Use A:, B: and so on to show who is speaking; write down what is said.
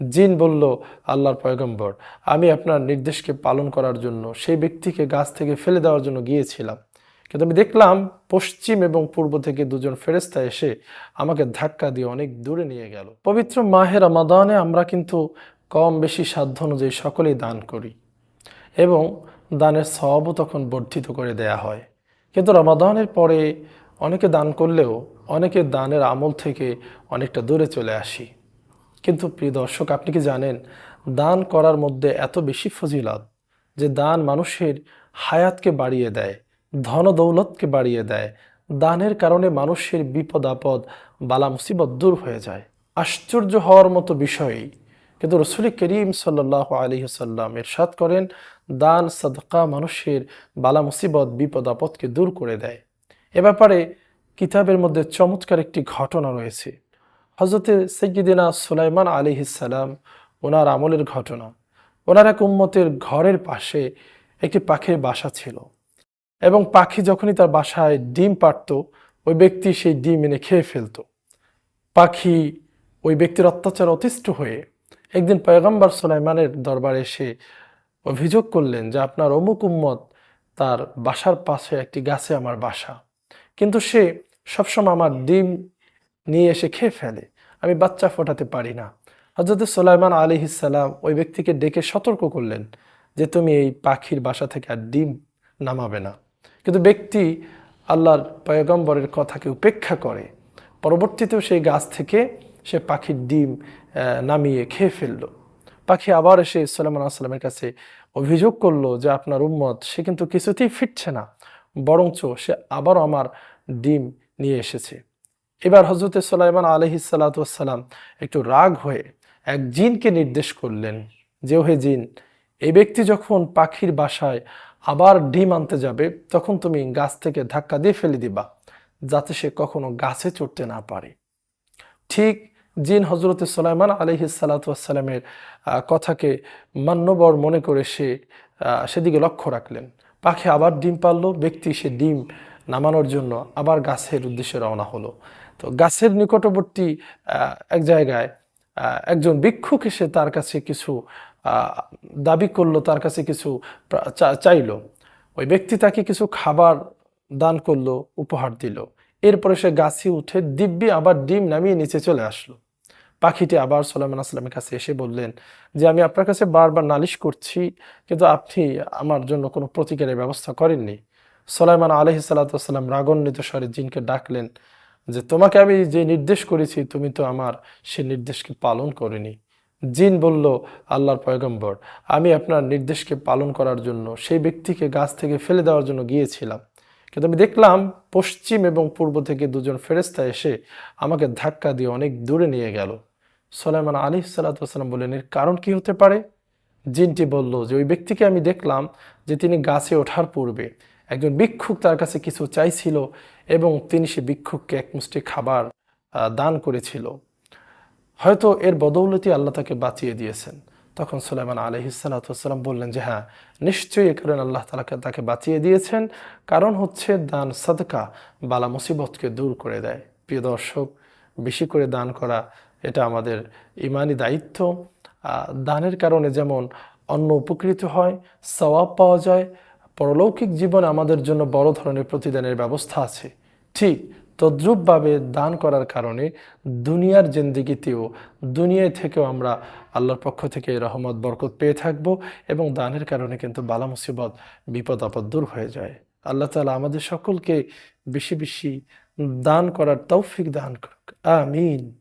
A: জিন বলল, আল্লাহর পয়গম্বর, আমি আপনার নির্দেশকে পালন করার জন্য সেই ব্যক্তিকে গাছ থেকে ফেলে দেওয়ার জন্য গিয়েছিলাম। কিন্তু আমি দেখলাম পশ্চিম এবং পূর্ব থেকে দুজন ফেরেস্তা এসে আমাকে ধাক্কা দিয়ে অনেক দূরে নিয়ে গেল। পবিত্র মাহের রমাদানে আমরা কিন্তু কম বেশি সাধ্য অনুযায়ী সকলেই দান করি এবং দানের সবও তখন বর্ধিত করে দেয়া হয়। কিন্তু রমাদানের পরে অনেকে দান করলেও অনেকে দানের আমল থেকে অনেকটা দূরে চলে আসি। কিন্তু প্রিয় দর্শক, আপনি কি জানেন, দান করার মধ্যে এত বেশি ফজিলত যে দান মানুষের হায়াতকে বাড়িয়ে দেয় ধন দৌলতকে বাড়িয়ে দেয়। দানের কারণে মানুষের বিপদ আপদ, বালা মুসিবত দূর হয়ে যায়। আশ্চর্য হওয়ার মতো বিষয়ই কিন্তু রসুল করিম সাল্লাহ সাল্লাম এরশাদ করেন, দান সদকা মানুষের বালা মুসিবত, বিপদ আপদকে দূর করে দেয়। এ ব্যাপারে কিতাবের মধ্যে চমৎকার একটি ঘটনা রয়েছে। হজরতে সৈয়দিনা সুলাইমান আলী ইসালাম ওনার আমলের ঘটনা। ওনার এক উম্মতের ঘরের পাশে একটি পাখির বাসা ছিল এবং পাখি যখনই তার বাসায় ডিম পারত ওই ব্যক্তি সেই ডিম এনে খেয়ে ফেলত। পাখি ওই ব্যক্তির অত্যাচার অতিষ্ঠ হয়ে একদিন পয়গম্বর সুলাইমানের দরবারে এসে অভিযোগ করলেন যে, আপনার অমুক উম্মত তার বাসার পাশে একটি গাছে আমার বাসা। কিন্তু সে সবসময় আমার ডিম নিয়ে এসে খেয়ে ফেলে। আমি বাচ্চা ফোটাতে পারি না। হজরত সোলাইমান আলী ইসাল্লাম ওই ব্যক্তিকে ডেকে সতর্ক করলেন যে, তুমি এই পাখির বাসা থেকে আর ডিম নামাবে না। কিন্তু ব্যক্তি আল্লাহর পয়গম্বরের কথাকে উপেক্ষা করে। পরবর্তীতেও সেই গাছ থেকে সে পাখির ডিম নামিয়ে খেয়ে ফেলল। পাখি আবার এসে সোলাইমান আসলামের কাছে অভিযোগ করল যে, আপনার উম্মত, সে কিন্তু কিছুতেই ফিরছে না। বরঞ্চ সে আবারও আমার ডিম নিয়ে এসেছে। এবার হজরতে সোলাইমান আলহিসাল্লাম একটু রাগ হয়ে এক জিনকে নির্দেশ করলেন যে, ওহে জিন, এই ব্যক্তি যখন পাখির বাসায় আবার ডিম আনতে যাবে, তখন তুমি গাছ থেকে ধাক্কা দিয়ে ফেলে দিবা, যাতে সে কখনো গাছে চড়তে না পারে। ঠিক জিন হজরতে সোলাইমান আলহিসাল্লামের কথাকে মান্যবর মনে করে সে সেদিকে লক্ষ্য রাখলেন। পাখি আবার ডিম পারল, ব্যক্তি সে ডিম নামানোর জন্য আবার গাছের উদ্দেশ্যে রওনা হলো। তো গাছের নিকটবর্তী এক জায়গায় একজন ভিক্ষুক এসে তার কাছে কিছু দাবি করল, তার কাছে কিছু চাইলো। ওই ব্যক্তি তাকে কিছু খাবার দান করল, উপহার দিল। এরপরে সে গাছে উঠে দিব্যি আবার ডিম নামিয়ে নিচে চলে আসলো। পাখিটি আবার সোলাইমান আসলামের কাছে এসে বললেন যে, আমি আপনার কাছে বারবার নালিশ করছি, কিন্তু আপনি আমার জন্য কোনো প্রতিকারের ব্যবস্থা করেননি। সোলাইমান আলহি সাল্লাম রাগান্বিত স্বরে জিনকে ডাকলেন যে তোমাকে আমি যে নির্দেশ করেছি, তুমি তো আমার সে নির্দেশকে পালন করেনি। জিন বলল, আল্লাহর পয়গম্বর, আমি আপনার নির্দেশকে পালন করার জন্য সেই ব্যক্তিকে গাছ থেকে ফেলে দেওয়ার জন্য গিয়েছিলাম। কিন্তু আমি দেখলাম, পশ্চিম এবং পূর্ব থেকে দুজন ফেরেস্তা এসে আমাকে ধাক্কা দিয়ে অনেক দূরে নিয়ে গেল। সোলাইমান আলী সাল্লাম বললেন, এর কারণ কি হতে পারে? জিনটি বলল, যে ওই ব্যক্তিকে আমি দেখলাম যে তিনি গাছে ওঠার পূর্বে একজন ভিক্ষুক তার কাছে কিছু চাইছিল এবং তিনি সে ভিক্ষুককে এক মুষ্টি খাবার দান করেছিল। হয়তো এর বদৌলতি আল্লাহ তাকে বাঁচিয়ে দিয়েছেন। তখন সুলাইমান আলহিসাল্লাম বললেন যে হ্যাঁ নিশ্চয়ই এ কারণে আল্লাহ তালাকে তাকে বাঁচিয়ে দিয়েছেন। কারণ হচ্ছে দান সাদকা বালা মুসিবতকে দূর করে দেয়। প্রিয় দর্শক, বেশি করে দান করা এটা আমাদের ইমানি দায়িত্ব। দানের কারণে যেমন অন্য উপকৃত হয়, সওয়াব পাওয়া যায় পরলৌকিক জীবনে আমাদের জন্য বড় ধরনের প্রতিদানের ব্যবস্থা আছে। ঠিক তদ্রূপভাবে দান করার কারণে দুনিয়ার জেন্দিগিতেও, দুনিয়ায় থেকেও আমরা আল্লাহর পক্ষ থেকে রহমত, বরকত পেয়ে থাকব এবং দানের কারণে কিন্তু বালা মুসিবত, বিপদ, আপদ দূর হয়ে যায়। আল্লাহ তালা আমাদের সকলকে বেশি বেশি দান করার তৌফিক দান করুক। আমিন।